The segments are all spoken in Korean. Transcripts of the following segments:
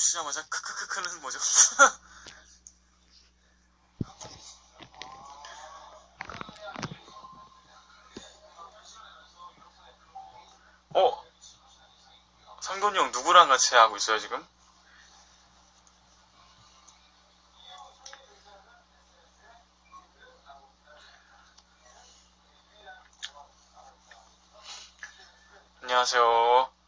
들어오시자마자 크크크크는 뭐죠? 어? 상돈이 형 누구랑 같이 하고 있어요 지금? 안녕하세요.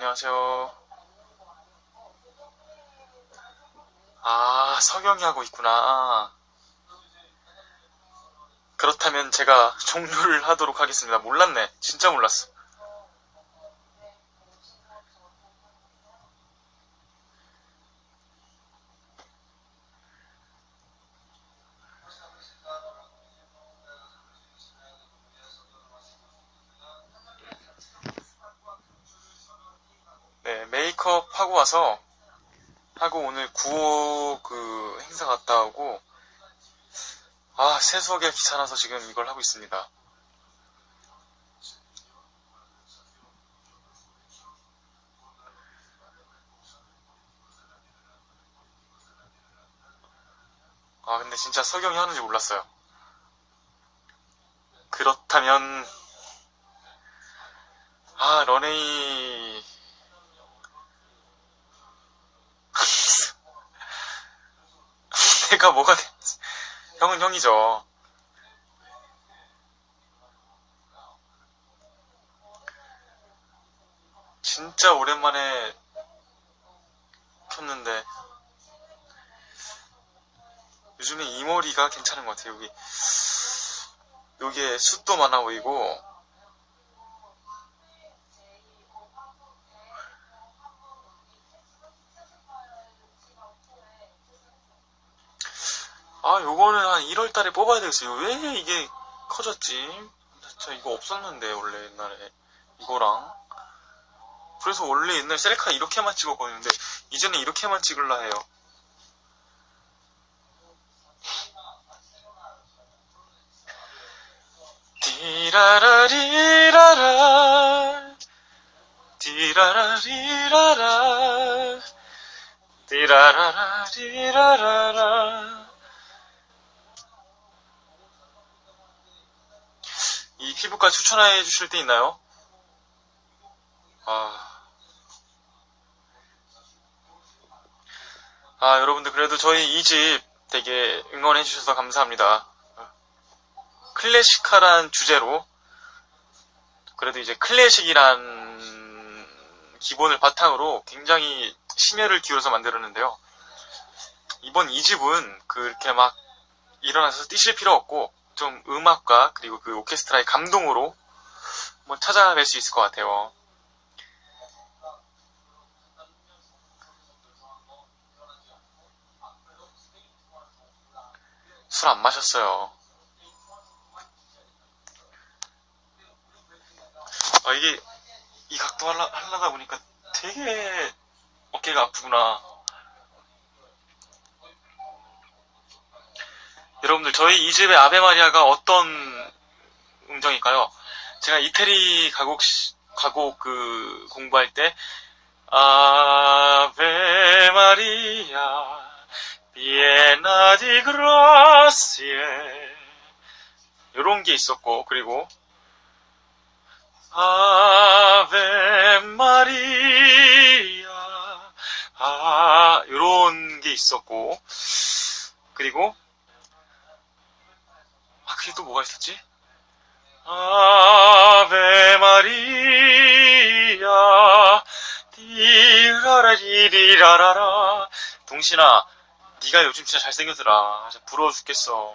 안녕하세요. 아, 석영이 하고 있구나. 그렇다면 제가 종료를 하도록 하겠습니다. 몰랐네. 진짜 몰랐어. 네, 메이크업 하고 와서 하고 오늘 9호 그 행사 갔다 오고 아, 세수하기가 귀찮아서 지금 이걸 하고 있습니다. 아, 근데 진짜 석영이 하는지 몰랐어요. 그렇다면, 아, 런웨이, 내가 뭐가 됐지? 형은 형이죠. 진짜 오랜만에 켰는데 요즘에 이 머리가 괜찮은 것 같아요. 여기 여기에 숱도 많아 보이고 아 요거는 한 1월 달에 뽑아야 되겠어요. 왜 이게 커졌지? 진짜 이거 없었는데 원래 옛날에 이거랑 그래서 원래 옛날 셀카 이렇게만 찍었거든요. 근데 이제는 이렇게만 찍을라 해요. 디라라리라라 디라라리라라 디라라라리라라 이 피부과 추천해 주실 때 있나요? 아. 아, 여러분들, 그래도 저희 이 집 되게 응원해 주셔서 감사합니다. 클래식화란 주제로, 그래도 이제 클래식이란 기본을 바탕으로 굉장히 심혈을 기울여서 만들었는데요. 이번 이 집은 그렇게 막 일어나서 뛰실 필요 없고, 좀 음악과 그리고 그 오케스트라의 감동으로 한번 찾아뵐 수 있을 것 같아요. 술 안 마셨어요. 아, 이게, 이 각도 하려, 하려다 보니까 되게 어깨가 아프구나. 여러분들, 저희 이 집의 아베마리아가 어떤 음정일까요? 제가 이태리 가곡, 시- 가곡 그 공부할 때, 아베 마리아, 비에나 디 그라시에 요런 게 있었고 그리고 아베 마리아 아 요런 게 있었고 그리고 아 그게 또 뭐가 있었지? 아베 마리아 디라라리리라라라 동신아 네가 요즘 진짜 잘생겼더라. 진짜 부러워 죽겠어.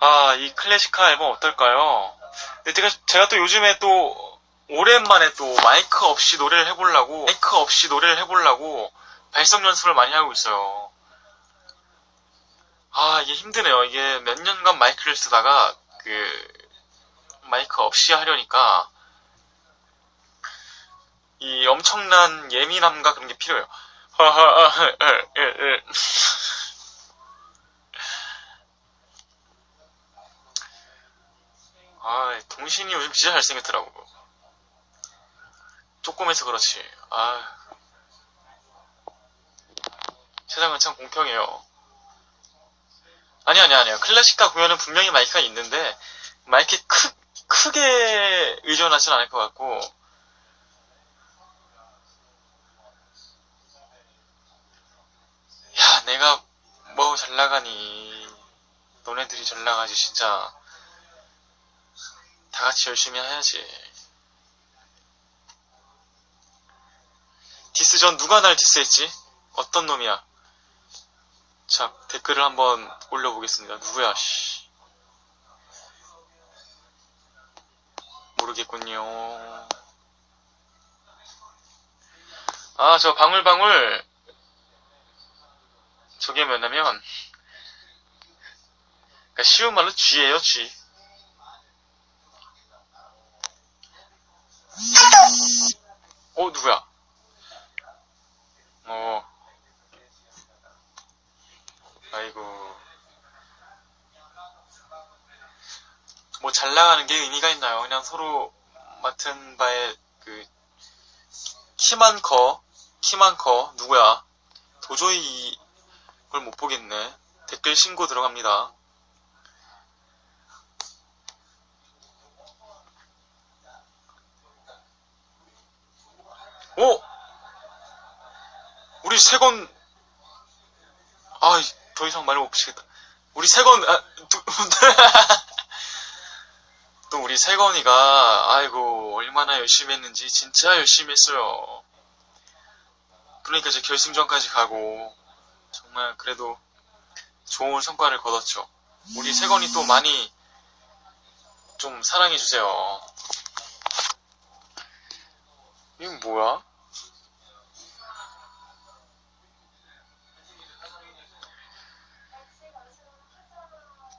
아, 이 클래식화 앨범 어떨까요? 제가, 제가 또 요즘에 또 오랜만에 또 마이크 없이 노래를 해보려고, 마이크 없이 노래를 해보려고 발성 연습을 많이 하고 있어요. 아, 이게 힘드네요. 이게 몇 년간 마이크를 쓰다가, 그, 마이크 없이 하려니까, 이 엄청난 예민함과 그런 게 필요해요. 아, 동신이 요즘 진짜 잘생겼더라고. 조금해서 그렇지. 아. 세상은 참 공평해요. 아니, 아니, 아니요. 클래식과 공연은 분명히 마이크가 있는데, 마이크에 크, 크게 의존하진 않을 것 같고, 야, 내가 뭐 잘 나가니. 너네들이 잘 나가지, 진짜. 다 같이 열심히 해야지. 디스 전 누가 날 디스했지? 어떤 놈이야? 자, 댓글을 한번 올려보겠습니다. 누구야, 씨. 모르겠군요. 아, 저 방울방울. 저게 뭐냐면, 그러니까 쉬운 말로 쥐예요, 쥐. 어, 누구야? 어. 아이고. 뭐 잘 나가는 게 의미가 있나요? 그냥 서로 맡은 바에 그 키만 커, 키만 커, 누구야? 도저히 이걸 못 보겠네. 댓글 신고 들어갑니다. 오! 우리 세건, 아, 더 이상 말을 못 붙이겠다. 우리 세건, 아, 두, 또 우리 세건이가, 아이고, 얼마나 열심히 했는지, 진짜 열심히 했어요. 그러니까 이제 결승전까지 가고, 정말 그래도 좋은 성과를 거뒀죠. 우리 세건이 또 많이 좀 사랑해주세요. 이건 뭐야?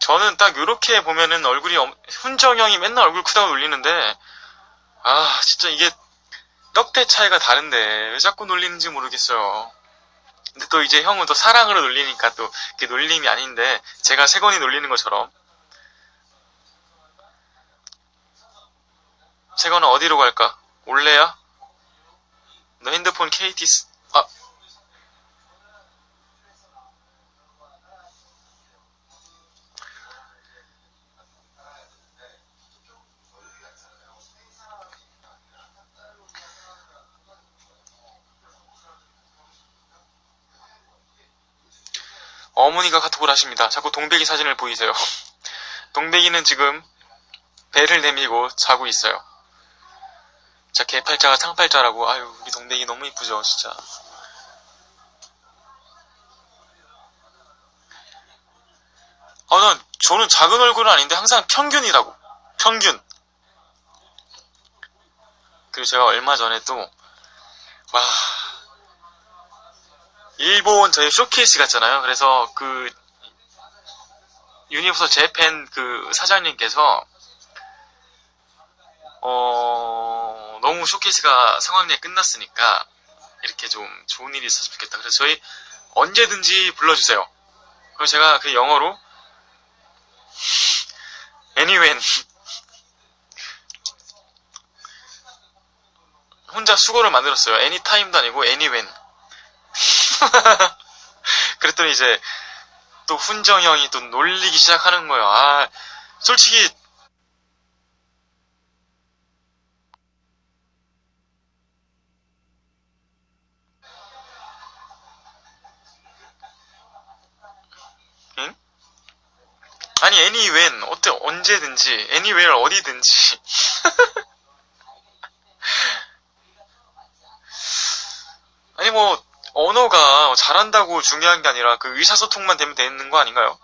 저는 딱 이렇게 보면은 얼굴이 엄- 훈정 형이 맨날 얼굴 크다고 놀리는데 아 진짜 이게 떡대 차이가 다른데 왜 자꾸 놀리는지 모르겠어요. 근데 또 이제 형은 또 사랑으로 놀리니까 또 그게 놀림이 아닌데 제가 세건이 놀리는 것처럼 세건은 어디로 갈까? 올래야? 너 핸드폰 KT 쓰... 아 어머니가 카톡을 하십니다. 자꾸 동백이 사진을 보이세요. 동백이는 지금 배를 내밀고 자고 있어요. 자, 개팔자가 상팔자라고. 아유, 우리 동백이 너무 이쁘죠, 진짜. 아, 난, 저는 작은 얼굴은 아닌데 항상 평균이라고. 평균. 그리고 제가 얼마 전에 또, 와, 일본 저희 쇼케이스 갔잖아요. 그래서 그 유니버설 재팬 그 사장님께서 어 너무 쇼케이스가 성황리에 끝났으니까 이렇게 좀 좋은 일이 있었으면 좋겠다. 그래서 저희 언제든지 불러주세요. 그리고 제가 그 영어로 anywhen 혼자 수고를 만들었어요. anytime도 아니고 anywhen 그랬더니 이제 또 훈정 형이 또 놀리기 시작하는 거예요. 아, 솔직히 응? 아니 anywhen 어때 언제든지 anywhere 어디든지 아니 뭐 언어가 잘한다고 중요한 게 아니라 그 의사소통만 되면 되는 거 아닌가요?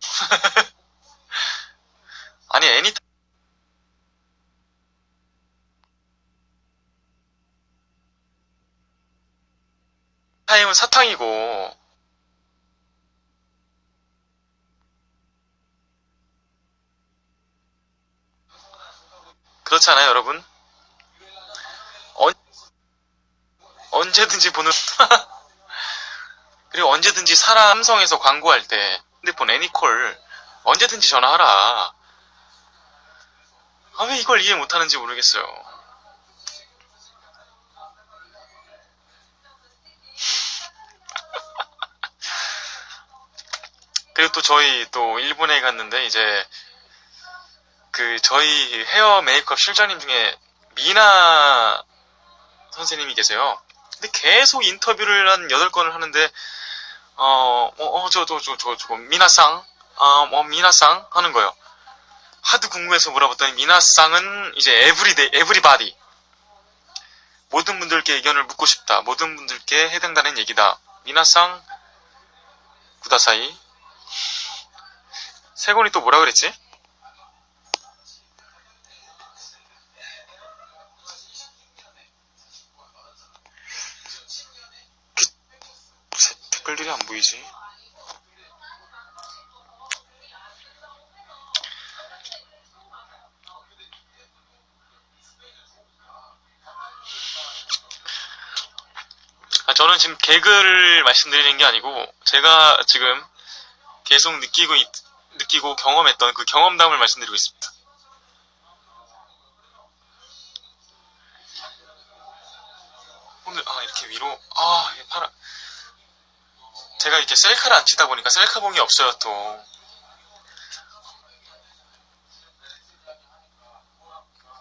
아니 애니 타임은 사탕이고 그렇지 않아요 여러분? 언제든지 보는 그리고 언제든지 사람 삼성에서 광고할 때 핸드폰 애니콜 언제든지 전화하라 아 왜 이걸 이해 못하는지 모르겠어요 그리고 또 저희 또 일본에 갔는데 이제 그 저희 헤어 메이크업 실장님 중에 미나 선생님이 계세요. 근데 계속 인터뷰를 한 8건을 하는데 어, 어, 저, 저, 저, 저, 저, 미나상, 아, 뭐, 미나상 하는 거예요. 하도 궁금해서 물어봤더니 미나상은 이제 에브리데, 에브리바디. 모든 분들께 의견을 묻고 싶다. 모든 분들께 해당되는 얘기다. 미나상, 구다사이. 세곤이 또 뭐라 그랬지? 지금 개그를 말씀드리는 게 아니고, 제가 지금 계속 느끼고, 있- 느끼고 경험했던 그 경험담을 말씀드리고 있습니다. 오늘, 아, 이렇게 위로, 아, 팔아. 제가 이렇게 셀카를 안 치다 보니까 셀카봉이 없어요, 또.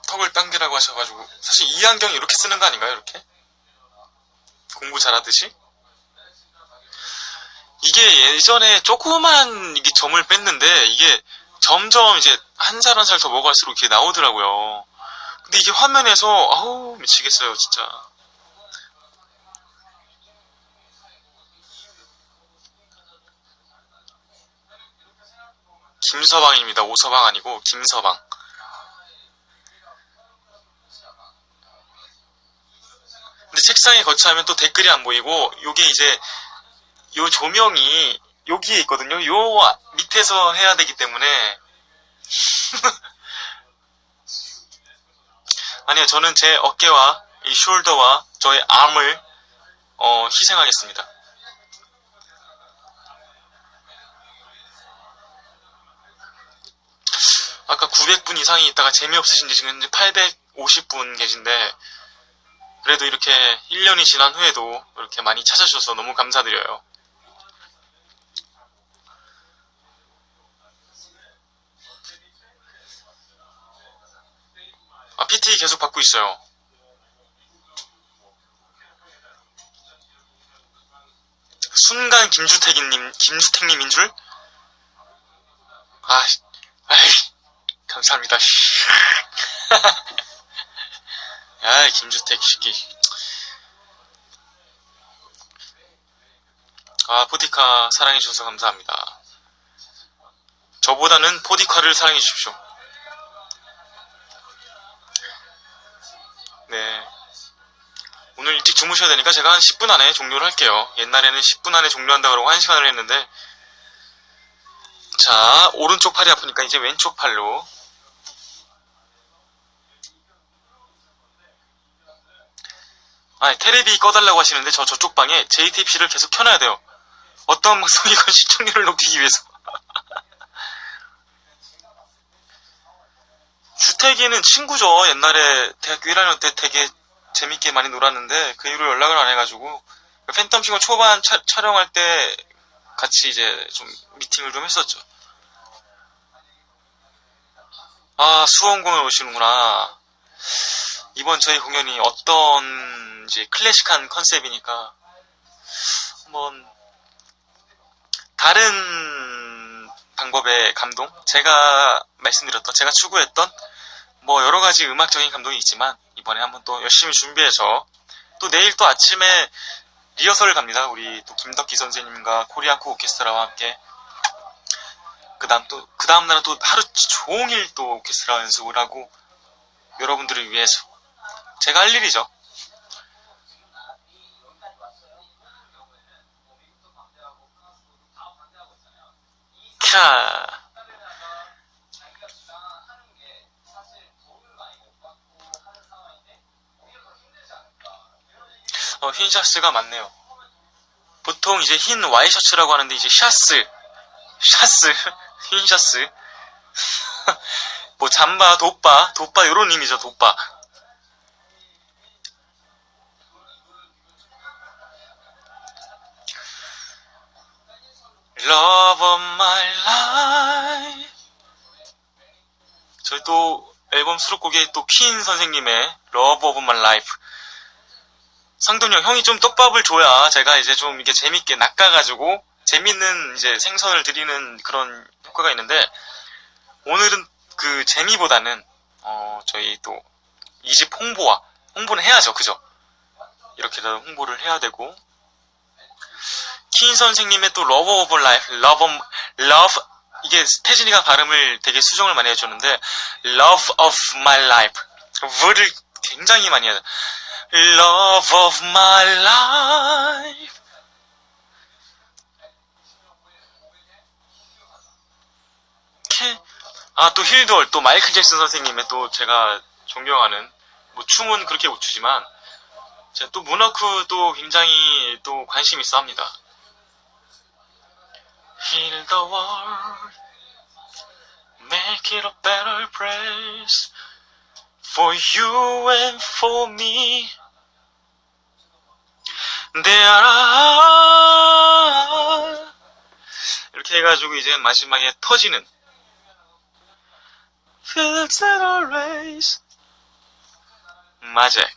턱을 당기라고 하셔가지고. 사실 이 안경이 이렇게 쓰는 거 아닌가요, 이렇게? 공부 잘하듯이? 이게 예전에 조그만 이게 점을 뺐는데 이게 점점 이제 한 살 한 살 더 먹어갈수록 이게 나오더라고요. 근데 이게 화면에서 아우 미치겠어요 진짜. 김서방입니다. 오서방 아니고 김서방. 근데 책상에 거치하면 또 댓글이 안 보이고 요게 이제 요 조명이 여기에 있거든요. 요 밑에서 해야 되기 때문에 아니요 저는 제 어깨와 이 숄더와 저의 암을 어, 희생하겠습니다. 아까 900분 이상이 있다가 재미없으신지 지금 현재 850분 계신데 그래도 이렇게 1년이 지난 후에도 이렇게 많이 찾아주셔서 너무 감사드려요. 아, PT 계속 받고 있어요. 순간 김주택님, 김주택님인 줄? 아, 아이, 감사합니다. 씨. 아, 김주택 시기. 아, 포디카 사랑해주셔서 감사합니다. 저보다는 포디카를 사랑해주십시오. 네. 오늘 일찍 주무셔야 되니까 제가 한 10분 안에 종료를 할게요. 옛날에는 10분 안에 종료한다고 그러고 1시간을 했는데, 자, 오른쪽 팔이 아프니까 이제 왼쪽 팔로. 아, 테레비 꺼달라고 하시는데 저 저쪽 방에 JTBC를 계속 켜놔야 돼요. 어떤 방송이건 시청률을 높이기 위해서. 주택이는 친구죠. 옛날에 대학교 1학년 때 되게 재밌게 많이 놀았는데 그 이후로 연락을 안 해가지고 팬텀 싱어 초반 차- 촬영할 때 같이 이제 좀 미팅을 좀 했었죠. 아 수원 공연 오시는구나. 이번 저희 공연이 어떤 이제 클래식한 컨셉이니까 한번 다른 방법의 감동 제가 말씀드렸던 제가 추구했던 뭐 여러 가지 음악적인 감동이 있지만 이번에 한번 또 열심히 준비해서 또 내일 또 아침에 리허설을 갑니다. 우리 또 김덕기 선생님과 코리아쿠 오케스트라와 함께 그다음 또 그 다음 날은 또 하루 종일 또 오케스트라 연습을 하고 여러분들을 위해서 제가 할 일이죠. 샤. 어, 흰 샤스가 맞네요. 보통 이제 흰 와이셔츠라고 하는데 이제 샤스, 샤스, 흰 샤스. 뭐 잠바, 돗바, 돗바 요런 의미죠, 돗바. Love of my life. 저희 또 앨범 수록곡에 또 퀸 선생님의 Love of my life. 상돈이 형, 형이 좀 떡밥을 줘야 제가 이제 좀 이게 재밌게 낚아가지고 재밌는 이제 생선을 드리는 그런 효과가 있는데 오늘은 그 재미보다는 어 저희 또 이 집 홍보와 홍보는 해야죠, 그죠? 이렇게라도 홍보를 해야 되고 킨 선생님의 또 of Life, Love, of- Love 이게 태진이가 발음을 되게 수정을 많이 해줬는데 Love of My Life 를 굉장히 많이 해요. Love of My Life 아 또 힐돌 또 마이클 잭슨 선생님의 또 제가 존경하는 뭐 춤은 그렇게 못 추지만 제가 또 문어크도 굉장히 또 관심 있어 합니다. Heal the world, make it a better place for you and for me. There are 이렇게 해가지고 이제 마지막에 터지는 Fields that are raised 맞아요.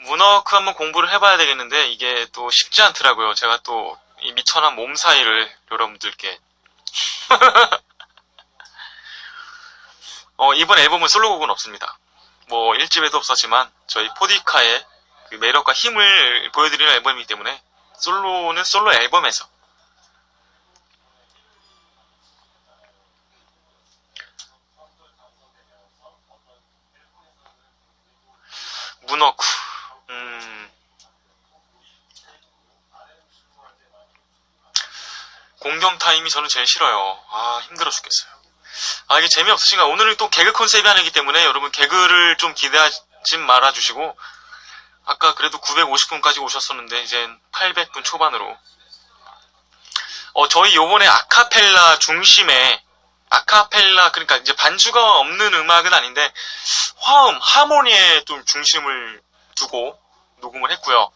문어크 한번 공부를 해봐야 되겠는데 이게 또 쉽지 않더라고요. 제가 또 이 미천한 몸 사이를 여러분들께. 어, 이번 앨범은 솔로곡은 없습니다. 뭐 1집에도 없었지만 저희 포디카의 그 매력과 힘을 보여드리는 앨범이기 때문에 솔로는 솔로 앨범에서. 문어쿠. 음 공경 타임이 저는 제일 싫어요. 아 힘들어 죽겠어요. 아 이게 재미없으신가? 오늘은 또 개그 컨셉이 아니기 때문에 여러분 개그를 좀 기대하지 말아주시고 아까 그래도 950분까지 오셨었는데 이젠 800분 초반으로 어 저희 요번에 아카펠라 중심에 아카펠라 그러니까 이제 반주가 없는 음악은 아닌데 화음 하모니에 좀 중심을 두고 녹음을 했고요.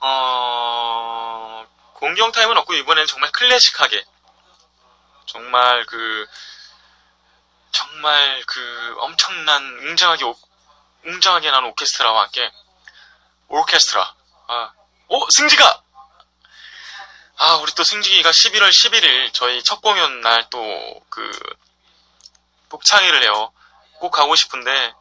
어 공경 타임은 없고 이번에는 정말 클래식하게. 정말 그 정말 그 엄청난 웅장하게 오- 웅장하게 나는 오케스트라와 함께. 오케스트라. 아, 오 승지가! 아 우리 또 승지가 11월 11일 저희 첫 공연 날 또 그 복창회를 해요. 꼭 가고 싶은데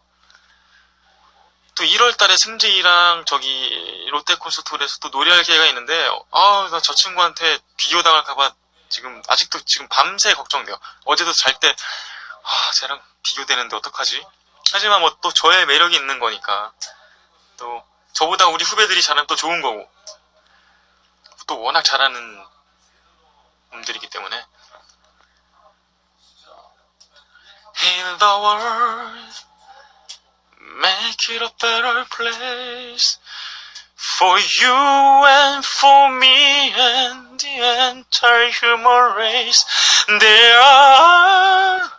또 1월 달에 승지랑 저기 롯데 콘서트홀에서 또 노래할 기회가 있는데 아 나 저 친구한테 비교당할까봐 지금 아직도 지금 밤새 걱정돼요. 어제도 잘 때 아 쟤랑 비교되는데 어떡하지? 하지만 뭐 또 저의 매력이 있는 거니까 또 저보다 우리 후배들이 잘하면 또 좋은 거고 또 워낙 잘하는 놈들이기 때문에 Heal the world Make it a better place for you and for me and the entire human race. There are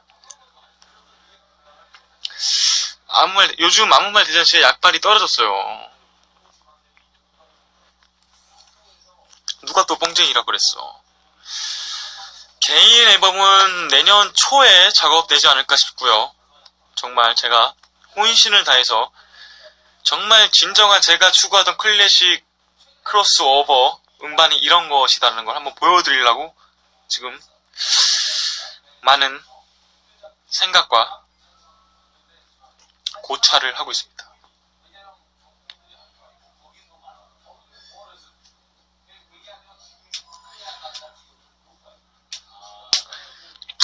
아무 말 요즘 아무 말 대잔치에 약발이 떨어졌어요. 누가 또 뻥쟁이라 그랬어. 개인 앨범은 내년 초에 작업되지 않을까 싶고요. 정말 제가 혼신을 다해서 정말 진정한 제가 추구하던 클래식 크로스오버 음반이 이런 것이다라는 걸 한번 보여드리려고 지금 많은 생각과 고찰을 하고 있습니다.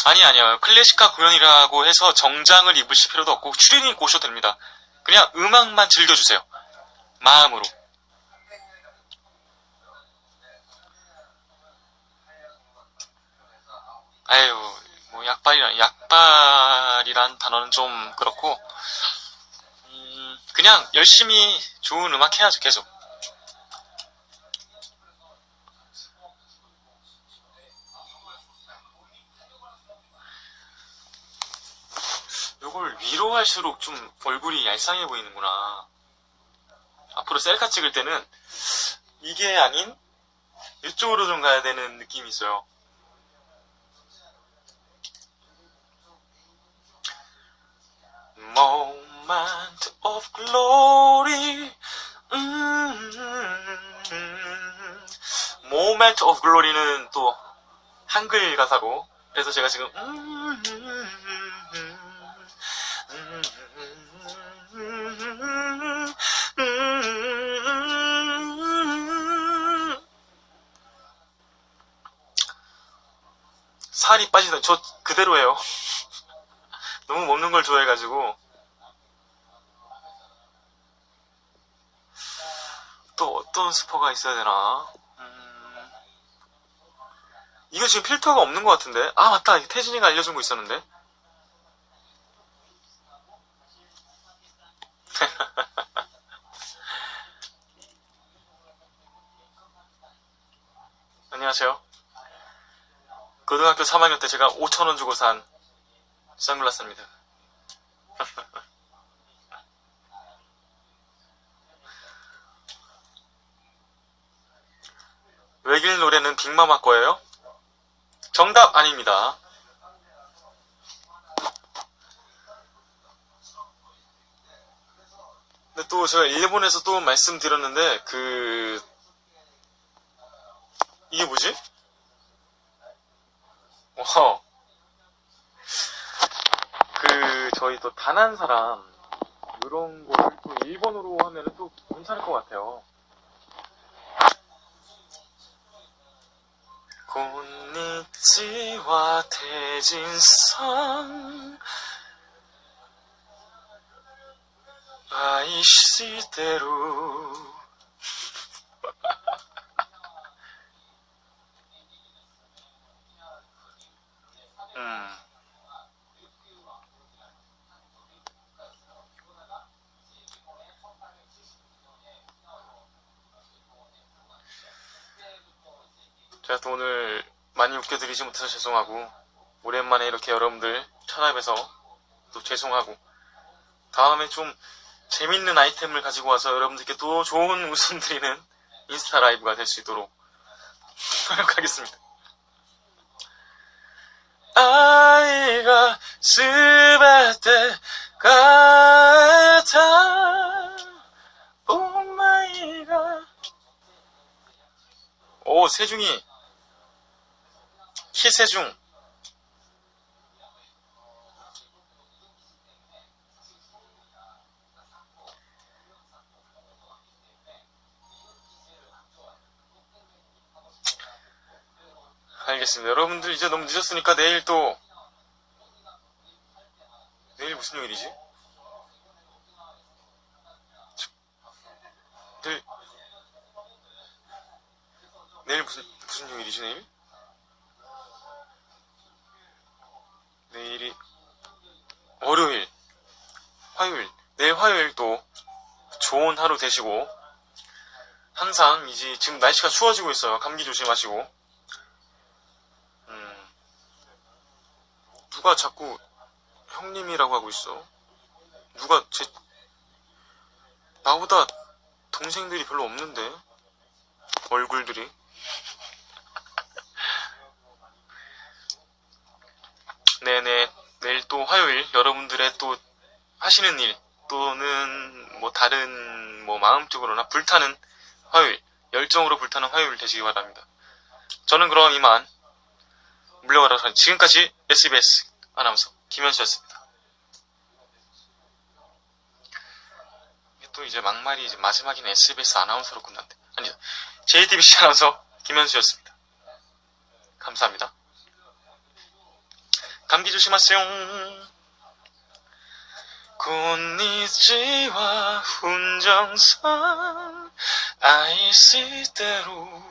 아니 아니요 클래식화 공연이라고 해서 정장을 입으실 필요도 없고 추리닝 입고 오셔도 됩니다. 그냥 음악만 즐겨주세요. 마음으로. 아유, 뭐 약발이란 약발이란 단어는 좀 그렇고, 음, 그냥 열심히 좋은 음악 해야죠, 계속. 요걸 위로 할수록 좀 얼굴이 얄쌍해 보이는구나. 앞으로 셀카 찍을 때는 이게 아닌 이쪽으로 좀 가야 되는 느낌이 있어요. Glory. 음, Moment of glory는 또 한글 가사고 그래서 제가 지금 음, 살이 빠지다 저 그대로예요. 너무 먹는 걸 좋아해가지고 또 어떤 스퍼가 있어야 되나? 음, 이거 지금 필터가 없는 것 같은데? 아 맞다 태진이가 알려준 거 있었는데 안녕하세요 고등학교 3학년 때 제가 5천원 주고 산 선글라스입니다 외길 노래는 빅마마 거예요? 정답 아닙니다. 근데 또 제가 일본에서 또 말씀드렸는데 그 이게 뭐지? 와. 그 저희 또 단한 사람 이런 거를 또 일본어로 하면 은 또 괜찮을 것 같아요. 곤니치와 대진상 아이시대로 음. 제가 또 오늘 많이 웃겨드리지 못해서 죄송하고 오랜만에 이렇게 여러분들 찾아뵈서 또 죄송하고 다음에 좀 재밌는 아이템을 가지고 와서 여러분들께 또 좋은 웃음 드리는 인스타 라이브가 될 수 있도록 노력하겠습니다. 아이가 스베테 가타 오마이가 오 세중이 키세중 알겠습니다. 여러분들 이제 너무 늦었으니까 내일 또 내일 무슨 요일이지? 내일 내일 무슨 무슨 요일이지 내일? 내일이 월요일, 화요일, 내일 화요일 또 좋은 하루 되시고 항상 이제 지금 날씨가 추워지고 있어요. 감기 조심하시고. 음, 누가 자꾸 형님이라고 하고 있어? 누가 제 나보다 동생들이 별로 없는데 얼굴들이 네네 내일 또 화요일 여러분들의 또 하시는 일 또는 뭐 다른 뭐 마음적으로나 불타는 화요일 열정으로 불타는 화요일 되시기 바랍니다. 저는 그럼 이만 물러가라 지금까지 SBS 아나운서 김현수였습니다. 또 이제 막말이 이제 마지막에는 SBS 아나운서로 끝난대. 아니 JTBC 아나운서 김현수였습니다. 감사합니다. 감기 조심하세요. 곤니치와 훈정선 아이시대로